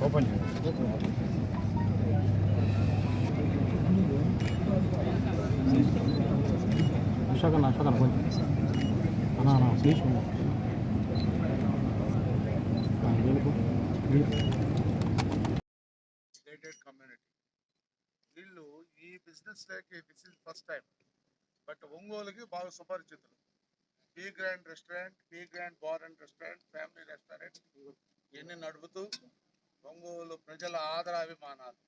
Open అశోకన్న అశోకన్న కొంచెం అన్నా అన్నా స్వీట్ గేటెడ్ కమ్యూనిటీ వీళ్ళు ఈ బిజినెస్ లేకి this is first time but ఒంగోలుకి బాగా సుపరిచితులు. B Grand restaurant B Grand bar and restaurant family restaurant ఇవన్నీ నడుపుతూ ప్రజల ఆదరాభిమానాలు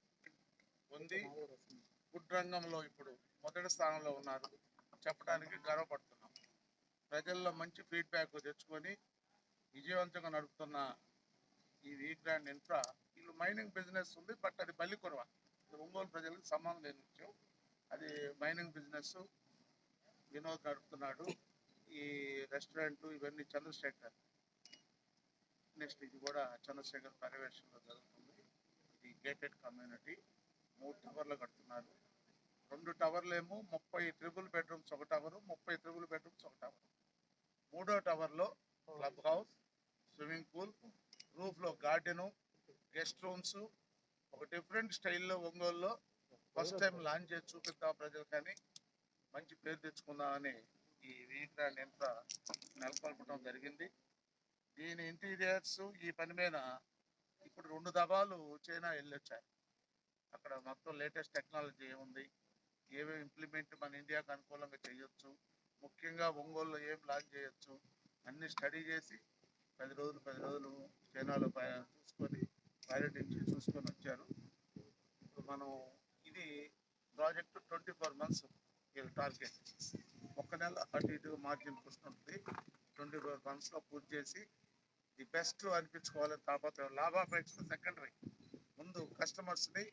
ఉంది ఫుడ్ రంగంలో ఇప్పుడు మొదటి స్థానంలో ఉన్నారు. చెప్పడానికి గర్వపడుతున్నాం. ప్రజల్లో మంచి ఫీడ్బ్యాక్ తెచ్చుకొని విజయవంతంగా నడుపుతున్న ఈ వీ గ్రాండ్ ఇన్ఫ్రా వీళ్ళు మైనింగ్ బిజినెస్ ఉంది బట్ అది బలి కురవ. ఒంగోలు ప్రజలకు సంబంధం లేని విషయం. అది మైనింగ్ బిజినెస్ వినోద్ నడుపుతున్నాడు. ఈ రెస్టారెంట్ ఇవన్నీ చంద్రశేఖర్. నెక్స్ట్ ఇది కూడా చంద్రశేఖర్ పర్యవేక్షణలో జరుగుతుంది. గేటెడ్ కమ్యూనిటీ మూడు టవర్లు కడుతున్నారు. రెండు టవర్లు ఏమో ముప్పై త్రిబుల్ బెడ్రూమ్స్ ఒక టవరు ముప్పై త్రిబుల్ బెడ్రూమ్స్ ఒక టవర్ మూడో టవర్లో క్లబ్ హౌస్ స్విమ్మింగ్ పూల్ రూఫ్లో గార్డెను గెస్ట్ రూమ్స్ ఒక డిఫరెంట్ స్టైల్లో ఒంగోలులో ఫస్ట్ టైం లాంచ్ చేసి చూపిద్దాం ప్రజలు కానీ మంచి పేరు తెచ్చుకుందామని ఈ వీక్రాండ్ ఎంత నెలకొల్పడం జరిగింది. దీని ఇంటీరియర్స్ ఈ పని మీద ఇప్పుడు రెండు దబాలు చైనా వెళ్ళొచ్చాయి అక్కడ మొత్తం లేటెస్ట్ టెక్నాలజీ ఏముంది? ఏమేమి ఇంప్లిమెంట్ మన ఇండియాకు అనుకూలంగా చేయొచ్చు? ముఖ్యంగా ఒంగోలులో ఏం లాంచ్ చేయొచ్చు? అన్ని స్టడీ చేసి పది రోజులు పది రోజులు చైనాలో చూసుకొని చూసుకొని పర్యటించి చూసుకొని వచ్చారు. ఇప్పుడు మనం ఇది project twenty four months target ఒక్క నెల అటు ఇటు మార్జిన్ ఉంటుంది. ట్వంటీ ఫోర్ మంత్స్లో పూర్తి చేసి ది బెస్ట్ అనిపించుకోవాలని తాపత్రయం లాభాపేక్ష సెకండరీ ముందు కస్టమర్స్ని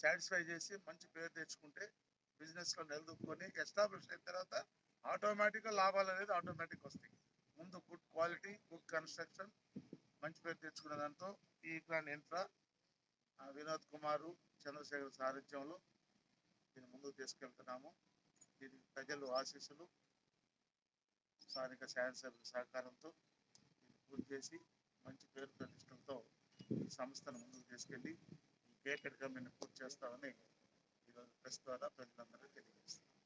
సాటిస్ఫై చేసి మంచి పేరు తెచ్చుకుంటే బిజినెస్లో నిలదొక్కుని ఎస్టాబ్లిష్ అయిన తర్వాత ఆటోమేటిక్గా లాభాలు అనేది ఆటోమేటిక్ వస్తాయి. ముందు గుడ్ క్వాలిటీ గుడ్ కన్స్ట్రక్షన్ మంచి పేరు తెచ్చుకునే దాంతో ఈ ప్లాన్ ఇన్ఫ్రా వినోద్ కుమారు చంద్రశేఖర్ సారథ్యంలో దీన్ని ముందుకు తీసుకెళ్తున్నాము. దీనికి ప్రజలు ఆశీస్సులు స్థానిక శాసనసభ్యుల సహకారంతో పూర్తి చేసి మంచి పేరు ప్రతిష్టలతో ఈ సంస్థను ముందుకు తీసుకెళ్ళి ఈ మేము పూర్తి చేస్తామని ఈరోజు ప్రెస్ ద్వారా ప్రజలందరూ తెలియజేస్తాం